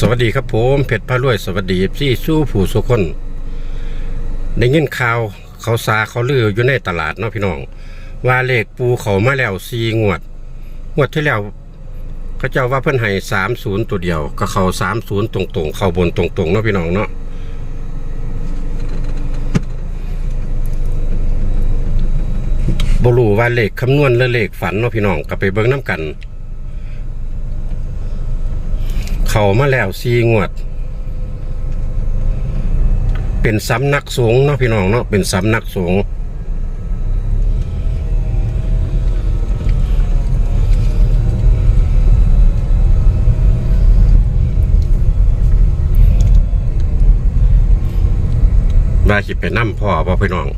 สวัสดีครับผมเพชรพารวยสวัสดีพี่สู้ผู้สุคนได้ยินข่าวเขาซาเขาลืออยู่ในตลาดเนาะพี่น้อง ว่าเลขปูเขามาแล้วซีงวด งวดที่แล้วเขาเจ้าว่าเพิ่นให้สามศูนย์ตัวเดียว ก็เขาสามศูนย์ตรงๆ เข้าบนตรงๆเนาะพี่น้องเนาะบรูว่าเลขคำนวณและเลขฝันเนาะพี่น้องก็ไปเบิ่งน้ำกัน เขามาแล้วซีงวด เป็นสำนักสงฆ์เนาะพี่น้องเนาะเป็นสำนักสงฆ์ว่าสิไปนำพ่อบ่พี่น้อง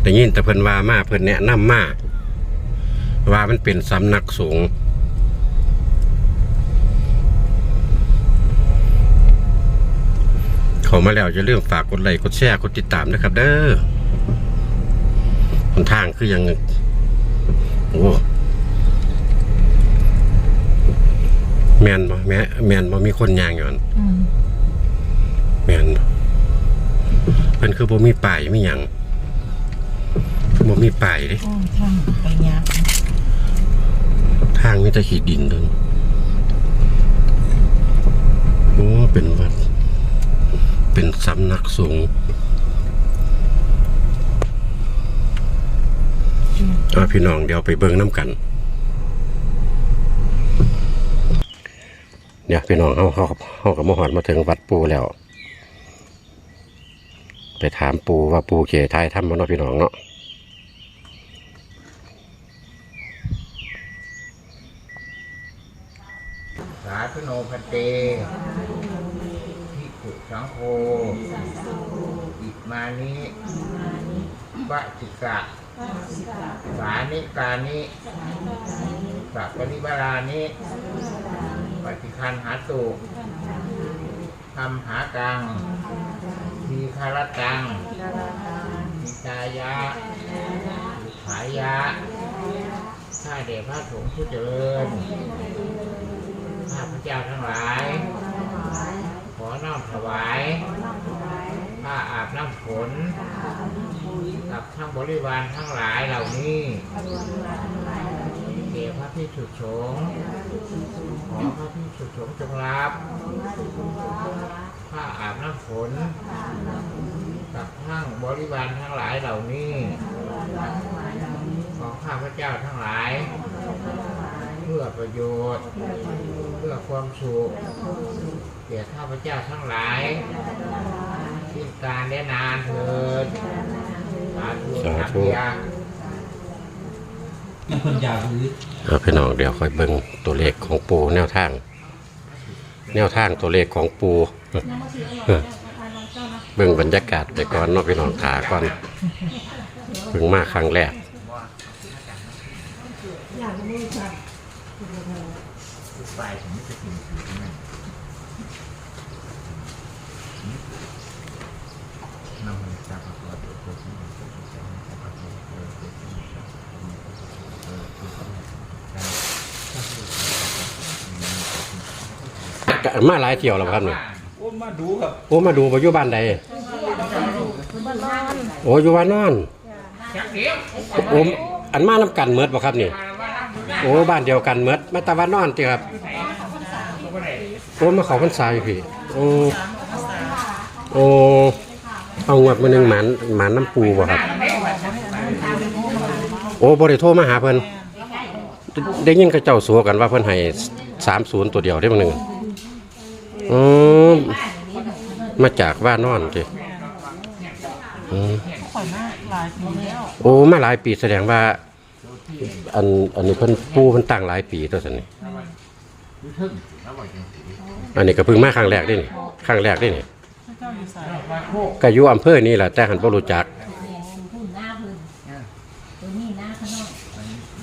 แต่ยินแต่เพิ่นว่ามาเพิ่นแนะนำมาว่ามันเป็นสำนักสงฆ์ เข้ามาแล้วอย่าลืมฝากกดไลค์กดแชร์กดติดตามนะครับ เด้อหนทางคือยังโอ้แมนบ่แม่แมนบ่มีคนยางอยู่นั่นอืมแมนบ่เพิ่นคือบ่มีป้ายมีหยังบ่มีป้ายเด้โอ้ทางไปยากทางมีแต่ขีดดินเด้อโอ้เป็นวัด เป็นสำนักสงฆ์อาพี่น้องเดี๋ยวไปเบิ่งน้ำกันเดี๋ยวพี่น้องเขาเขาเขากับมหอดมาถึงวัดปูแล้ว ไปถามปูว่าปูเก๋ทายทำมาเนาะพี่น้องเนาะสาธุโนพันเต สังโฆอิมานิวะจิกะสานิกานิสัพปริบารานิปฏิคันหาตุทำหากังทีคารตังมิตายะสุขายะข้าเดชพระสงฆ์ผู้เจริญข้าพระเจ้าทั้งหลายข อน้อมถวายผ้าอาบน้ำฝนกับทั้งบริวารทั้งหลายเหล่านี้เดชพระพิสุทธสงฆ์ขอพระพิสุทธสงฆ์จงรับผ้าอาบน้ำฝนกับทั้งบริวารทั้งหลายเหล่านี้ ของข้าพระเจ้าทั้งหลาย เพื่อประโยชน์ เพื่อความสุขแก่ข้าพเจ้าทั้งหลายสิ้นการได้นานเถิดสาธุสาธุยามันคนยาวหรือเอาพี่น้องเดี๋ยวค่อยเบิ่งตัวเลขของปูแนวทาง แนวทางตัวเลขของปูเออเบิ่งบรรยากาศไปก่อนเนาะพี่น้องขาก่อนเพิ่งมาครั้งแรก ไปผมไม่จะกินผีนั่นนำมันจากพระพุทธเจ้าที่มันเป็นสิ่งที่พระพุทธเจ้าเป็นสิ่งที่พระพุทธเจ้าเป็นสิ่งที่มาหลายเที่ยวแล้วครับนี่โอ้มาดูครับโอ้มาดูปัจจุบันใดโอ้อยู่ว่านอนชักเดียวโอ้อันมาน้ำกันเมดบ่ครับนี่ โอ้บ้านเดียวกันเมดมาตะวันนอนติครับโอ้มาเขาพรรษาอยู่พี่โอ้โอ้เอางวดมาหนึ่งหมันหมันน้ำปูบ่ครับ โอ้บริโทรมาหาเพิ่นได้ได้ยินเขาเจ้าสัวกันว่าเพิ่นให้สามศูนย์ตัวเดียวได้มาหนึ่งอืมมาจากว่านอนจิอืมข่อยมาหลายปีแล้วโอ้มาหลายปีแสดงว่า อันอันนี้เพิ่นปูเพิ่นตั้งหลายปีตัวสันนี่อันนี้ก็เพิ่งมาครั้งแรกเด้นี่ครั้งแรกเด้นี่พระเจ้าอยู่ใส่ก็อยู่อำเภอนี่แหละแต่หันบ่รู้จักพุ่นหน้าพื้นตัวนี้หน้าข้างนอก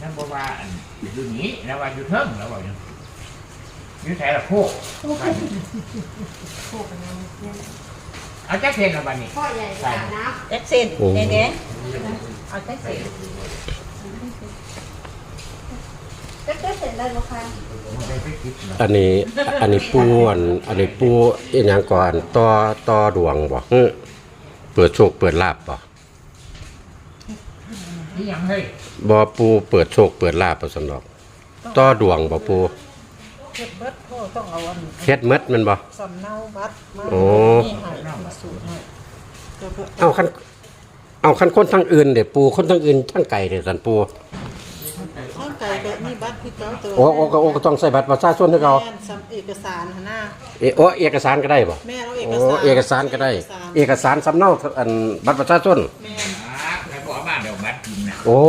นั่นบอกว่าอันอยู่นี้แล้วว่าอยู่เทิงแล้วบอกอยู่อยู่แถวละโคกเอาแจ็คเคนเอาบันนี้พ่อใหญ่สาน้เอ็กเซนเด้ๆเอาแท็กซี่ก็ได้เสร็จแล้วลู กค้ามันได้ไปคิดเนาะอันนี้อันนี้ปูอันอันนี้ปูอีหยังก่อนต่อต่อดวงบ่เฮ้อเปิดโชคเปิดลาบบ่นี่ยังเฮ้ยบ่ปูเปิดโชคเปิดลาบบ่ซั่นดอกต่อดวงบ่ปูเฮ็ดเบิดพ่อต้องเอาอันเฮ็ดหมดแม่นบ่สำเนาบัตรมาโอ้นี่ให้มาสูตรให้ก็เพื่อเอาคันเอาคันคนทางอื่นเด้ปูคนทางอื่นทางไกลเด้ซั่นปู ข้างไกลก็มีบัตรพี่เจ้าตัวโอ้โอ้ก็โอ้ก็ต้องใส่บัตรประชาชนให้เขาแม่นสำเอกสารหั่นน่ะเอโอ้เอกสารก็ได้บ่แม่เราเอกโอ้สารเอกสารก็ได้ เอกสารสำเนาอันบัตรประชาชน แม่นอ่าใครบอกมาเดี๋ยวมัดกินนะโอ้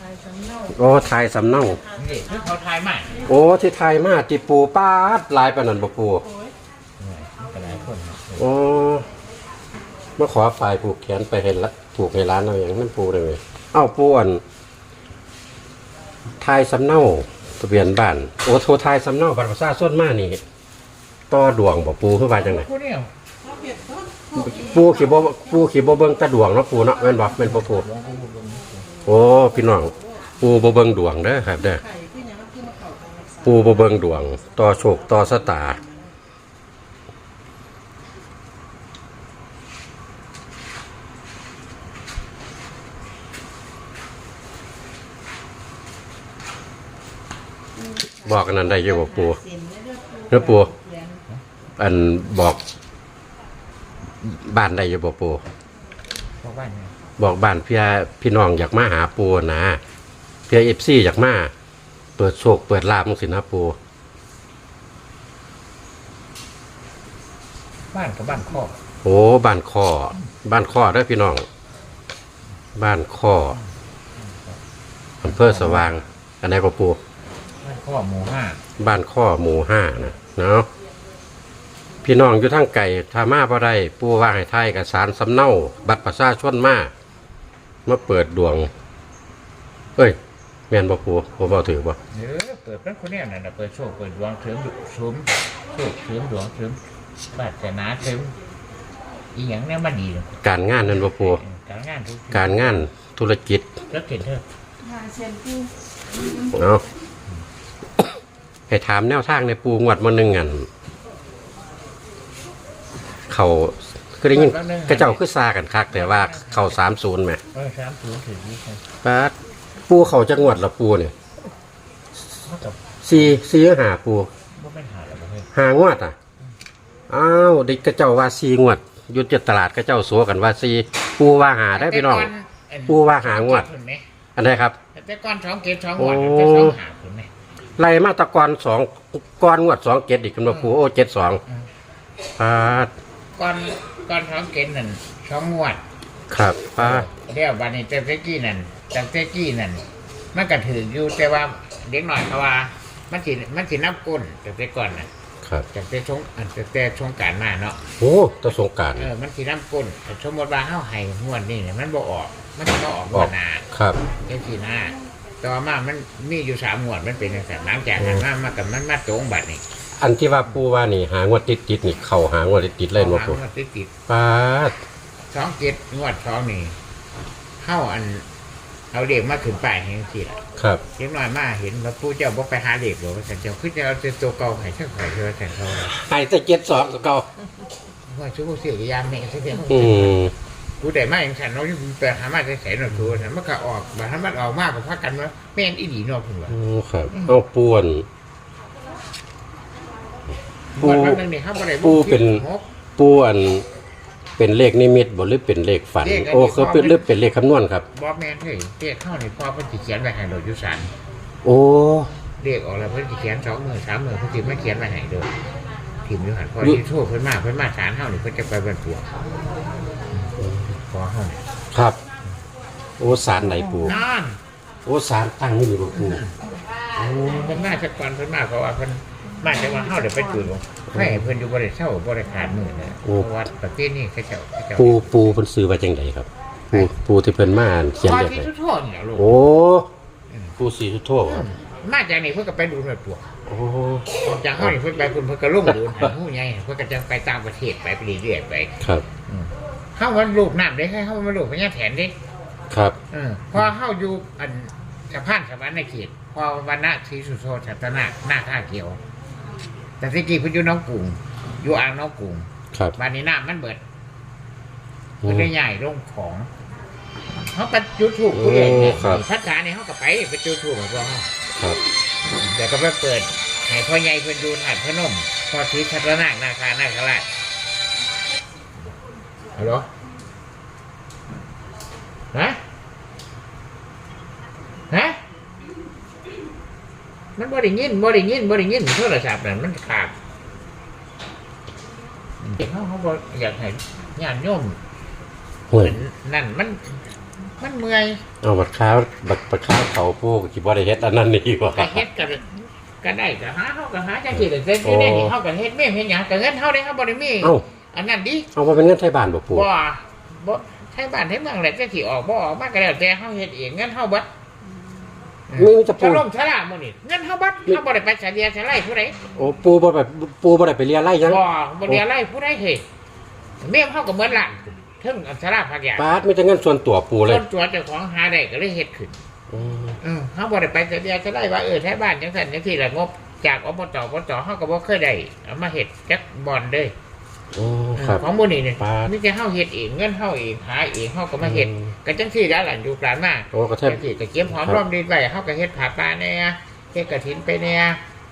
ทายสำเนาโอ้ถ่ายสำเนานี่คือเขาทายมาโอ้ที่ไทยมาที่ปูป้าดลายปานนั้นบ่ปูโอ้ยก็หลายคนเนาะโอ้มาขอฝ่ายผูกแขนไปเห็นละผูกให้ร้านเอาอย่างนั้นปูเลยเอ้าปูอัน ทายสำเนาทะเบียนบ้าน โอ้โทรทายสำเนาบัตรประชาชนมานี่ต่อดวงบ่ปูคือว่าจังไดผู้เนี่ยเราเฮ็ดเบิดปูขี่บ่ปูขี่บ่เบิ่งแตะดวงเนาะปูเนาะแม่นบ่แม่นบ่ปูโอ้พี่น้องปูบ่เบิ่งดวงเด้อครับเด้อไข่คือหยังคือมาเข้ากันรักษาปูบ่เบิ่งดวง ต่อโชคต่อสตา บอกกันนั้นได้อยู่บ่ปูเซ็นแล้วเด้อเด้อปูเขียนอันบอกบ้านได้อยู่บ่ปูเพราะว่าเนี่ยบอกบ้านเพี่พี่น้องอยากมาหาปูนะเพี่เอฟซีอยากมาเปิดโชคเปิดลาบมึงสินะปูบ้านกับบ้านครอบโอ้บ้านข้อบ้านข้อได้อพี่น้อง บ้านข้ออำเภอสว่างอันไหนก็ปู บ้านครอบหมู่ห้าบ้านข้อหมู่ห้านะเนาะพี่น้องอยู่ทางไก่ถ้ามาบ่ได้ปูว่าให้ไทยกับสารสำเนาบัตรประชาชนมามาเปิดดวง เอ้ย แม่นบ่ปูบ่เว้าถือบ่เออเปิดเป็นคนเนี่ยน่ะเปิดโชคเปิดดวงเสริมสมโชคเสริมดวงเสริมบาสนาเสริมอีหยังเนี่ยมันดีเลยการงานนั่นบ่ปูการงานทุกการงานธุรกิจก็เห็นเถอะทางเซ็นที่เอา ให้ถามแนวทางในปูงวดมาหนึ่งอันเขาคือได้ยินกระเจ้าคือซากันคัก แต่ว่าเขาสามศูนย์ไหมเออสามศูนย์ถึงยี่สิบป้าดปูเขาจะงวดละปูเนี่ยเท่ากับสี่สี่หาปูว่าเป็นหาแล้วบ่เฮ้ยหางวดอะอ้าวเด็กกระเจ้าว่าสี่งวดอยุดจะตลาดกระเจ้าสัวกันว่าสี่ปูว่าหาได้พี่น้องปูว่าหางวดอันไหนครับ แต่ก้อนสองเกตสองงวดโอ้ แต่สองหาคุณไหม ไล่มาตะกอนสองก้อนงวดสองเจ็ดอีกกันมาปูโอ้เจ็ดสองป้าดก้อนก้อนสองเกตนั่นสองงวดครับป้าดเดี๋ยววันนี้เจ้าเจ๊กี้นั่นเจ้าเจ๊กี้นั่นมันก็ถืออยู่แต่ว่าเด็กหน่อยเขาว่า มันสิมันสินับก้นแต่แต่ก่อนน่ะครับแต่แต่ชงอันแต่แต่ชงการมาเนาะโอ้ตะสงกรารเออมันสินับก้นแต่สมมติว่าเฮาให้งวดนี่เนี่ยมันบ่ออก มันสิบ่ออกงวดหน้าครับเจ๊กี้หน้า ต่อมามันมีอยู่สามงวดมันเป็นจังซั่นหลังจากนั้นมามากับมันมาตรงบัดนี่อันที่ว่าปูว่านี่หางวดติดติดๆนี่เข่าหางวดติดติดๆเล่นบ่หาปูงวดติดติดป้าดสองเจ็ดงวดสองนี่เข้าอันเอาเด็กมาขึ้นไปเห็นสิล่ะครับ เล็กน้อยมาเห็นว่าผู้เจ้าบ่ไปหาเด็กหรอกว่าสันเจ้าคือจะเอาแต่ตัวเก่าให้ช่างไข่เธอแต่เขาไอ้แต่เจ็ดสองก็เก่าว่าชูเสียกยามแม่ซะเดียวอืม กูได้มาอย่างฉันเนาะอยู่ไปหามาใส่ๆหน่อยตัวฉันมันก็ออกบัดถ้ามันออกมากก็พักกันว่าแม่นอีหลีเนาะเพิ่นว่าอืมครับเอาป่วน ปู วันวันหนึงนี่เฮาบ่ได้ปูเป็นหกปูอันเป็นเลขนิมิตบ่หรือเป็นเลขฝันเลขอันนี้โอ้คือเป็นหรือเป็นเลขคำนวณครับบ่แม่นเฮ้ยเรียกเข้านี่พ่อเพิ่นสิเขียนไว้ให้เราอยู่ศาลโอ้เรียกออกแล้วเพิ่นสิเขียน2มื้อ3มื้อเพิ่นสิมาเขียนไว้ให้เด้อพิมพ์อยู่หั่นพอที่โทรเพิ่นมาเพิ่นมาศาลเฮานี่เพิ่นจะไปบรรพวงข อเฮานี่ครับ โอ้สารไหนปูนอนโอ้สารตั้งนี่อยู่บ่ปูโอ้เพิ่นมาสักก่อนเพิ่นมาเพราะว่าเพิ่นมาจากว่าเฮาได้ไปจุดลงให้เพิ่นอยู่บ่ได้เช่าบ่ได้ขาดมื้อนะเพราะวัดประเทศนี้เขาเจ้าเขาเจ้าปูปูเพิ่นซื้อไว้จังไดครับ ปูปูที่เพิ่นมาเขียนพอเลขที่ไว้ทุกโทษเนี่ยลูกโอ้ปูสีสุโธครับมาจากนี่เพิ่นก็ไปดูแม่ปวกโอ้ออกจากเฮานี่เพิ่นไปเพิ่นเพิ่นก็ลงดูหาฮู้ใหญ่เพิ่นก็จะไปต่างประเทศไปไปเรื่อยๆไป ครับอืม เฮามันลูกน้ำได้ให้เฮามันลูกพญาแถนเด้ครับ เออพอเฮาอยู่อันสะพานสวรรค์ในเขตพ่อวันนะศรีสุโธชัตนะหน้าท่าเขียว แต่ที่จริงเพิ่นอยู่น้องกุ้งอยู่อ่างน้องกุ้งครับบ้านนี้น้ำมันเบิดอืเพิ่นมได้ใหญ่ลงของเขาไปจุดถูกผู้เองเนี่ยโอ้ครับ พัฒนาเนี่ยเขาก็ไปไปจุดถูกกับพวกเขาครับเดี๋ยวก็ไปเปิดให้พ่อใหญ่เพิ่นดูถ่ายพระนมพ่อศรีชัตนะนาคานาคราช ฮัลโหลฮะฮะมันบ่ได้ยินบ่ได้ยินบ่ได้ยินโทรศัพท์นั่นมันขาดเด็กเขาเขาบ่อยากให้ญาติโยมห่วยนั่นมัน มันเมื่อยเอาบัดข้าวบัดบัดข้าวเขาปูก็สิบ่ได้เฮ็ดอันนั้นนี่ว่าก็เฮ็ดกันก็ได้ก็หาเฮาก็หาจังซี่ก็เซ็นอยู่ในนี่โอ้เฮาก็เฮ็ดแม่เฮ็ดหยังก็เงินเฮาได้เฮาบ่ได้มีเอ้า อันนั้นดิเอาว่าเป็นเงินไทยบ้านบ่ปูบ่บ่ไทยบ้านไทยเมืองแหละจังสิออกบ่ออกมาก็แล้วแต่เฮาเฮ็ดเองเงินเฮาเบิดมีจะชปูล่มชลาหมื้อนี่เงินเฮาเบิดเฮาบ่ได้ไปเสลียสไลผู้ใดโอ้ปูบ่แบบปูบ่ได้ไปเรียนไร่ยังบ่บ่ได้อะไรผู้ใดเฮ้ยแม่เฮาก็เหมือนหลานถึงอันสลาพักยาปาดมีแต่เงินส่วนตัวปูเลยต้นตัวเจ้าของหาได้ก็เลยเฮ็ดขึ้นอืมอืมเขาบ่ได้ไปแต่เดียวจะได้ว่าเออแท้บ้านจังซั่นจังซี่แหละงบจากอบตอบตเฮาก็บ่เคยได้เอามาเฮ็ดจักบ่อนเด้อ โอ้ครับ ของหมู่นี่นี่ปาด มีแต่เฮาเฮ็ดเองเงินเฮาเองหาเองเฮาก็มาเฮ็ดอืมก็จังซี่ได้หลานอยู่กลานมาโอ้ก็แทบจังซี่ก็เก็บหอมครับรอมดีไว้เฮาก็เฮ็ดผักปลาแน่เฮ็ดกระถินไปแน่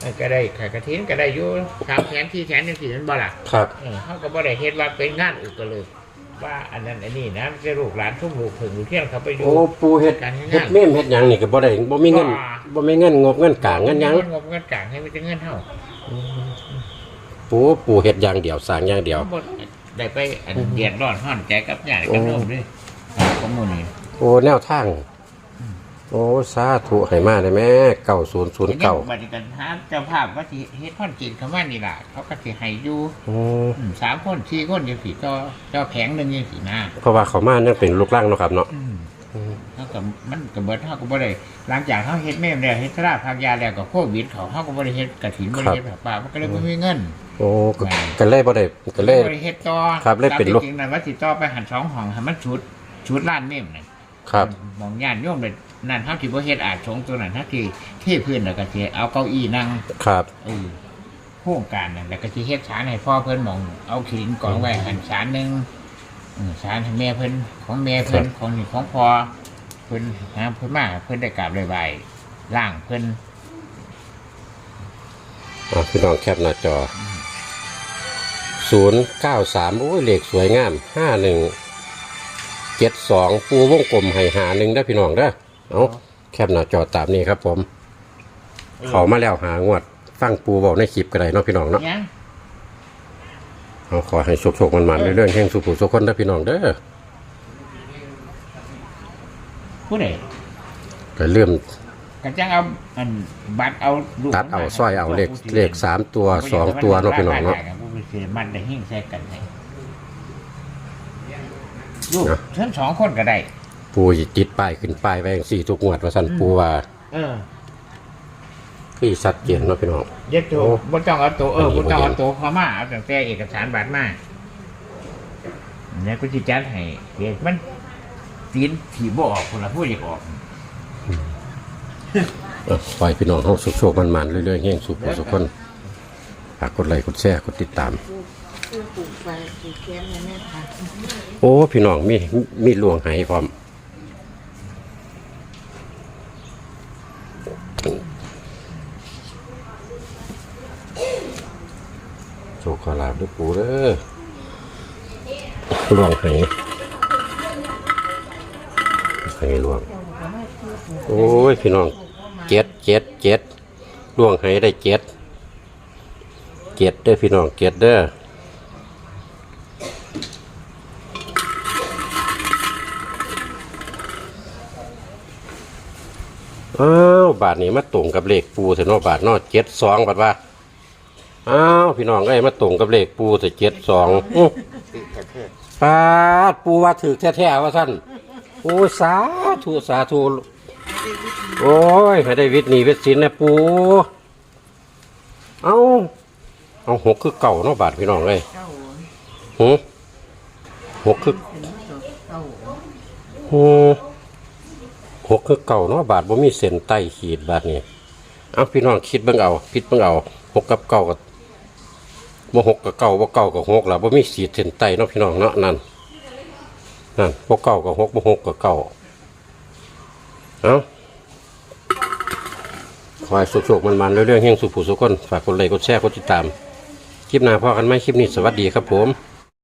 เออก็ได้ขายกระถินก็ได้อยู่3แสน4แสนจังซี่แม่นบ่ล่ะครับ เออเขาก็บ่ได้เฮ็ดว่าเป็นงานอุกเลย ว่าอันนั้นอันนี้นะจะลูกหลานทุ่มลูกถึงลูกเที่ยงเขาไปดู โอ้ปูเฮ็ดการเฮ็ดเฮ็ดงานเม่มเฮ็ดหยังนี่ก็บ่ได้บ่มีเงินบ่บ่มีเงินงบเงินกลางเงินหยัง เงินงบเงินกลางให้มันจะเงินเท่า ปูปูเฮ็ดอย่างเดียวสร้างอย่างเดียวเขาบ่ได้ไปอันเดือดร้อนห้อนใจกับญาติกับโน้มด้วยของหมู่นี้โอ้แนวทางโอ้สาธุให้มาได้แม่เก้าศูนย์ศูนย์ทีนี้เก้าบัดนี้กันหาเจ้าภาพว่าสิเฮ็ดพ่อนจีนเขามานี่ล่ะ เขาก็สิให้อยู่อืมอืมสามคนสี่คนจังซี่ก็เจ้าแผงหนึงจังซี่นะเพราะว่าเขามายังเป็นลูกล่างเนาะครับเนาะอืมอืมเขาก็มันก็เบิดเฮาก็บ่ได้หลังจากเฮาเฮ็ดแม่มแล้วเฮ็ดสลาพักยาแล้วก็โควิดเขาเฮาก็บ่ได้เฮ็ดกฐินบ่ได้เฮ็ดผักป่ามันก็เลยบ่มีเงิน โอ้ก็ก็เลยบ่ได้ก็เลยบ่ได้เฮ็ดต่อครับเลยเป็นตามลูกที่จริงนั่นว่าสิต่อไปหันสองห้องให้มันชุดชุดร้านแม่มนั่นครับมองญาติโยมเลยนั่นเฮาที่บ่เฮ็ดอาจสงตัวนั้นเฮาที่เทพื้นแล้วก็สิเอาเก้าอี้นั่งครับ เออโครงการนั่นแล้วก็สิเฮ็ดศาลให้พ่อเพิ่นหมองเอาขีนกองไว้หันศาลหนึงเออศาลให้แม่เพิ่นของแม่เพิ่นของนี่ของพ่อเพิ่นหาเพิ่นมาเพิ่นได้กราบเลยไหว้ล่างเพิ่น อ่าพี่น้องแคปหน้าจอ ศูนย์เก้าสามโอ้ยเลขสวยงามห้าหนึ่งเจ็ดสองปูวงกลมให้หาหนึ่งได้อพี่น้องเด้อเอาแคปหน้าจอตามนี้ครับผม เขามาแล้วหางวด ฟังปูบอกในคลิปก็ได้เนาะพี่น้องเนาะยังเอาขอให้โชคๆมันๆเรื่อยๆแห่งสุขุสุขคนเด้อพี่น้องเด้อผู้ใดก็เริ่ม ก็จังเอาอันบัตรเอาลูกตัดเอาสร้อยเอาเลขเลขสามตัวสองตัวเนาะพี่น้องเนาะผู้ไปเสียมันได้หิ้งแทรกกันให้ลูกทั้งสองคนก็ได้ ปูสิจิตป้ายขึ้นป้ายไว้จังสี่ทุกงวดว่าสั่นปูว่าเออคือชัดเจนเนาะพี่น้องเย็ดตัวโอ้บนต้องเอาตัวเอออันนี้บนต้องบ่เห็เอานตัวเขามาเอาแต่แต่เอกสารบัตรมาเนี่ยกูจะจัดให้เด็กมันตีนถีบบ่ออกคนละพูดอีกออกเออปล่อยพี่น้องเขาโชคๆมันๆเรื่อยๆแห่งสุขสุขคนฝากกดไลค์กดแชร์กดติดตามคือปลูกไปปลูกแก้มในแม่ค่ะโอ้ พี่น้องมีมีหลวงไหพร้อม โชคขอลาบด้วยปูเด้อหลวงไหไหหลวง โอ้ย พี่น้อง เจ็ดเจ็ดเจ็ดหลวงไหได้เจ็ดเจ็ดเด้อพี่น้องเจ็ดเด้ออ้าวบาทนี้มาตรงกับเลขปูเถอะเนาะบาทเนาะเจ็ดสองบาทว่าอ้าวพี่น้องเอ้ยมาตรงกับเลขปูเถอะเจ็ดสองปาดปูว่าถือแท้ๆว่าท่านโอ้ยสาธุสาธุ โอ้ยให้ได้วิทย์หนีวิทย์สินนะปูเอาเอาหกคือเก่าเนาะบาทพี่น้องเลยเก้าหือหกคือหือหกคือเก่าเนาะบาทบ่มีเส้นใต้ขีดบาทนี่เอาพี่น้องคิดเบิ่งเอาคิดเบิ่งเอาหกกับเก้ากับบ่หกกับเก้าบ่เก้ากับหกล่ะบ่มีสีเส้นใต้เนาะพี่น้องเนาะนั่นนั่นบ่เก้ากับหกบ่หกกับเก้าเอา อให้สุกๆมันๆเรื่องๆเฮงสุขผู้สุขคนฝากกดไลค์กดแชร์กดติดตาม คลิปหน้าพอกันไหมคลิปนี้สวัสดีครับผม